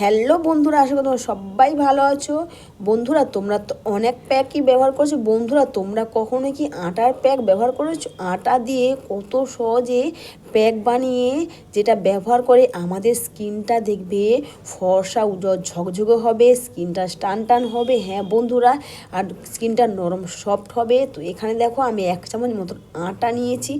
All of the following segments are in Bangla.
হ্যালো বন্ধুরা, আশা করি তোমরা সবাই ভালো আছো। বন্ধুরা, তোমরা তো অনেক প্যাকই ব্যবহার করেছ। বন্ধুরা, তোমরা কখনো কি আটার প্যাক ব্যবহার করেছ? আটা দিয়ে কত সহজে প্যাক বানিয়ে যেটা ব্যবহার করে আমাদের স্কিনটা দেখবে, ফর্সা উজ্জ্বল ঝকঝকে হবে, স্কিনটা টান টান হবে। হ্যাঁ বন্ধুরা, আর স্কিনটা নরম, সফট হবে। তো এখানে দেখো আমি এক চামচ মতন আটা নিয়েছি।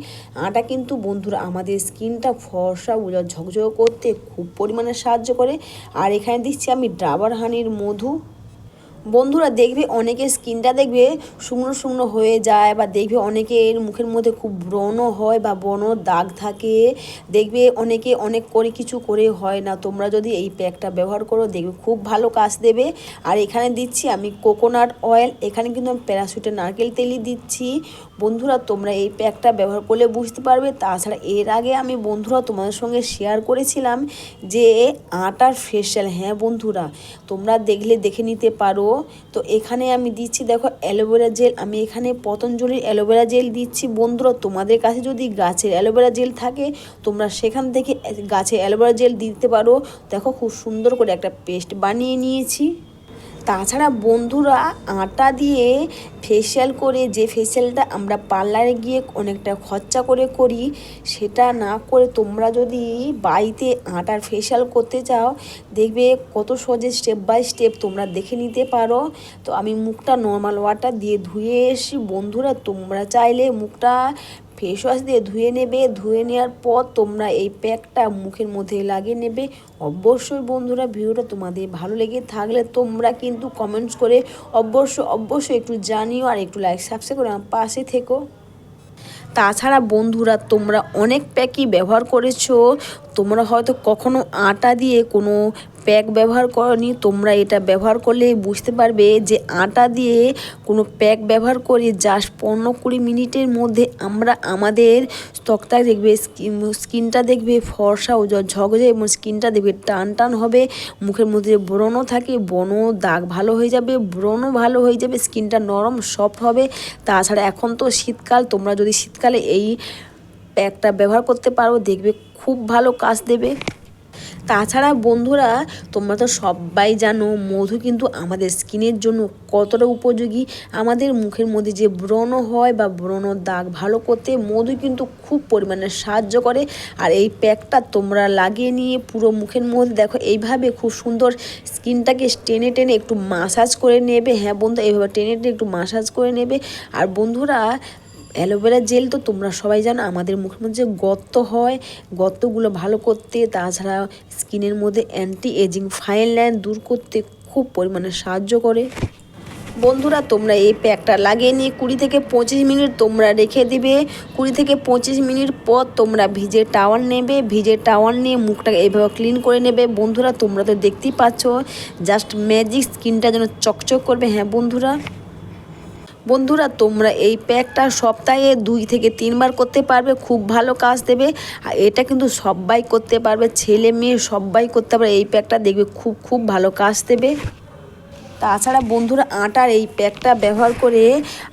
আটা কিন্তু বন্ধুরা আমাদের স্কিনটা ফর্সা উজ্জ্বল ঝকঝকে করতে খুব পরিমাণে সাহায্য করে। আর এখানে দিচ্ছি আমি ডাবার হানির মধু। বন্ধুরা দেখবে অনেকের স্কিনটা দেখবে শুকনো শুকনো হয়ে যায় বা দেখবে অনেকের মুখের মধ্যে খুব ব্রণ হয় বা ব্রণ দাগ থাকে। দেখবে অনেকে অনেক করে কিছু করে হয় না। তোমরা যদি এই প্যাকটা ব্যবহার করো, দেখবে খুব ভালো কাজ দেবে। আর এখানে দিচ্ছি আমি কোকোনাট অয়েল, এখানে কিন্তু আমি প্যারাশুটের নারকেল তেলই দিচ্ছি। বন্ধুরা, তোমরা এই প্যাকটা ব্যবহার করলে বুঝতে পারবে। তাছাড়া এর আগে আমি বন্ধুরা তোমাদের সঙ্গে শেয়ার করেছিলাম যে আটার ফেশিয়াল হ্যাঁ বন্ধুরা? তোমরা দেখলে দেখে নিতে পারো। তো এখানে আমি দিচ্ছি, দেখো অ্যালোভেরা জেল, আমি এখানে পতঞ্জলির অ্যালোভেরা জেল দিচ্ছি। বন্ধুরা, তোমাদের কাছে যদি গাছের অ্যালোভেরা জেল থাকে, তোমরা সেখান থেকে গাছে অ্যালোভেরা জেল দিতে পারো। দেখো খুব সুন্দর করে একটা পেস্ট বানিয়ে নিয়েছি। তাছাড়া বন্ধুরা আটা দিয়ে ফেসিয়াল করে যে ফেসিয়ালটা আমরা পার্লারে গিয়ে অনেকটা খরচা করে করি, সেটা না করে তোমরা যদি বাড়িতে আটার ফেসিয়াল করতে চাও, দেখবে কত সহজে স্টেপ বাই স্টেপ তোমরা দেখে নিতে পারো। তো আমি মুখটা নর্মাল ওয়াটার দিয়ে ধুয়ে এসি বন্ধুরা তোমরা চাইলে মুখটা ফেস ওয়াশ দিয়ে ধুয়ে নেবে। ধুয়ে নেওয়ার পর তোমরা এই প্যাকটা মুখের মধ্যে লাগিয়ে নেবে। অবশ্যই বন্ধুরা ভিডিওটা তোমাদের ভালো লেগে থাকলে তোমরা কিন্তু কমেন্টস করে অবশ্যই অবশ্যই একটু জানিও আর একটু লাইক সাবস্ক্রাইব করে আমার পাশে থেকো। তাছাড়া বন্ধুরা তোমরা অনেক প্যাকই ব্যবহার করেছ। তোমরা হয়তো কখনো আটা দিয়ে কোনো প্যাক ব্যবহার করনি, তোমরা এটা ব্যবহার করলে বুঝতে পারবে যে আটা দিয়ে কোনো প্যাক ব্যবহার করে জাস্ট পনেরো কুড়ি মিনিটের মধ্যে আমরা আমাদের ত্বকটা দেখবে স্কিনটা দেখবে ফর্সা ও ঝগঝে এবং স্কিনটা দেখবে টান টান হবে, মুখের মধ্যে ব্রণ থাকে ব্রণ দাগ ভালো হয়ে যাবে, ব্রণও ভালো হয়ে যাবে, স্কিনটা নরম সফট হবে। তাছাড়া এখন তো শীতকাল, তোমরা যদি শীতকালে এই প্যাকটা ব্যবহার করতে পারো, দেখবে খুব ভালো কাজ দেবে। তাছাড়া বন্ধুরা, তোমরা তো সবাই জানো, মধু কিন্তু আমাদের স্কিনের জন্য কতটা উপযোগী। আমাদের মুখের মধ্যে যে ব্রণ হয় বা ব্রণ দাগ ভালো করতে মধু কিন্তু খুব পরিমাণে সাহায্য করে। আর এই প্যাকটা তোমরা লাগিয়ে নিয়ে পুরো মুখের মধ্যে দেখো, এইভাবে খুব সুন্দর স্কিনটাকে টেনে টেনে একটু মাসাজ করে নেবে। হ্যাঁ বন্ধু, এইভাবে টেনে টেনে একটু মাসাজ করে নেবে। আর বন্ধুরা অ্যালোভেরা জেল তো তোমরা সবাই জানো, আমাদের মুখের মধ্যে গর্ত হয়, গর্তগুলো ভালো করতে, তাছাড়া স্কিনের মধ্যে অ্যান্টি এজিং ফাইন লাইন দূর করতে খুব পরিমাণে সাহায্য করে। বন্ধুরা, তোমরা এই প্যাকটা লাগিয়ে নিয়ে কুড়ি থেকে পঁচিশ মিনিট তোমরা রেখে দিবে। কুড়ি থেকে পঁচিশ মিনিট পর তোমরা ভিজে টাওয়াল নেবে, ভিজে টাওয়াল নিয়ে মুখটাকে এইভাবে ক্লিন করে নেবে। বন্ধুরা, তোমরা তো দেখতেই পাচ্ছ জাস্ট ম্যাজিক স্কিনটা যেন চকচক করবে। হ্যাঁ বন্ধুরা? বন্ধুরা, তোমরা এই প্যাকটা সপ্তাহে দুই থেকে তিনবার করতে পারবে, খুব ভালো কাজ দেবে। আর এটা কিন্তু সবাই করতে পারবে, ছেলে মেয়ে সবাই করতে পারবে, এই প্যাকটা দেখবে খুব খুব ভালো কাজ দেবে। তাছাড়া বন্ধুরা আটার এই প্যাকটা ব্যবহার করে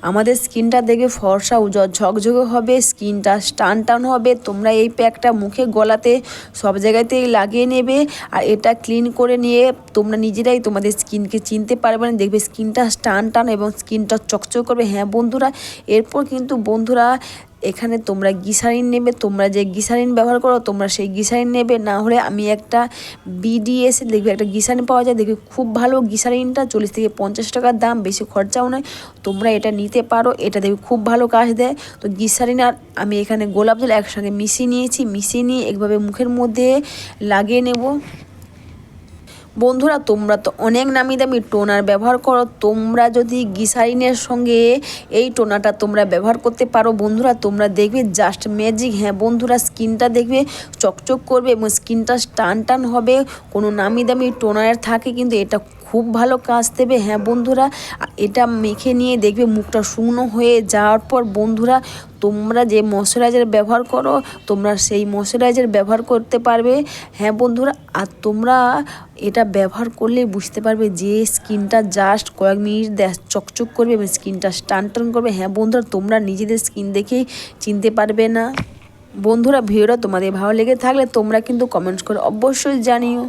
আমাদের স্কিনটা দেখবে ফর্সা উজ্জ্বল ঝকঝকে হবে, স্কিনটা টান টান হবে। তোমরা এই প্যাকটা মুখে, গলাতে, সব জায়গাতেই লাগিয়ে নেবে আর এটা ক্লিন করে নিয়ে তোমরা নিজেরাই তোমাদের স্কিনকে চিনতে পারবে না। দেখবে স্কিনটা টান টান এবং স্কিনটা চকচক করবে। হ্যাঁ বন্ধুরা, এরপর কিন্তু বন্ধুরা এখানে তোমরা গিসারিন নেবে, তোমরা যে গিসারিন ব্যবহার করো, তোমরা সেই গিসারিন নেবে। না হলে আমি একটা বিডিএস দেখবে, একটা গিসারিন পাওয়া যায়, দেখবে খুব ভালো গিসারিনটা চল্লিশ থেকে পঞ্চাশ টাকার দাম, বেশি খরচাও নয়। তোমরা এটা নিতে পারো, এটা দেখবে খুব ভালো কাজ দেয়। তো গিসারিন আর আমি এখানে গোলাপ জল একসঙ্গে মিশিয়ে নিয়েছি, মিশিয়ে নিয়ে একভাবে মুখের মধ্যে লাগিয়ে নেব। বন্ধুরা, তোমরা তো অনেক নামি দামি টোনার ব্যবহার করো। তোমরা যদি গিসারিনের সঙ্গে এই টোনাটা তোমরা ব্যবহার করতে পারো, বন্ধুরা, তোমরা দেখবে জাস্ট ম্যাজিক হ্যাঁ বন্ধুরা, স্কিনটা দেখবে চকচক করবে এবং স্কিনটা টান টান হবে। কোনো নামি দামি টোনার থাকে, কিন্তু এটা খুব ভালো কাজ দেবে। হ্যাঁ বন্ধুরা, এটা মেখে নিয়ে দেখবে মুখটা শুকনো হয়ে যাওয়ার পর বন্ধুরা, তোমরা যে ময়শ্চারাইজার ব্যবহার করো, তোমরা সেই ময়শ্চারাইজার ব্যবহার করতে পারবে। হ্যাঁ বন্ধুরা, আর তোমরা এটা ব্যবহার করলে বুঝতে পারবে যে স্কিনটা জাস্ট কয়েক মিনিট চকচক করবে এবং স্কিনটা টান টান করবে। হ্যাঁ বন্ধুরা, তোমরা নিজেদের স্কিন দেখেই চিনতে পারবে না। বন্ধুরা, ভিডিওটা তোমাদের ভালো লেগে থাকলে তোমরা কিন্তু কমেন্টস করে অবশ্যই জানিও।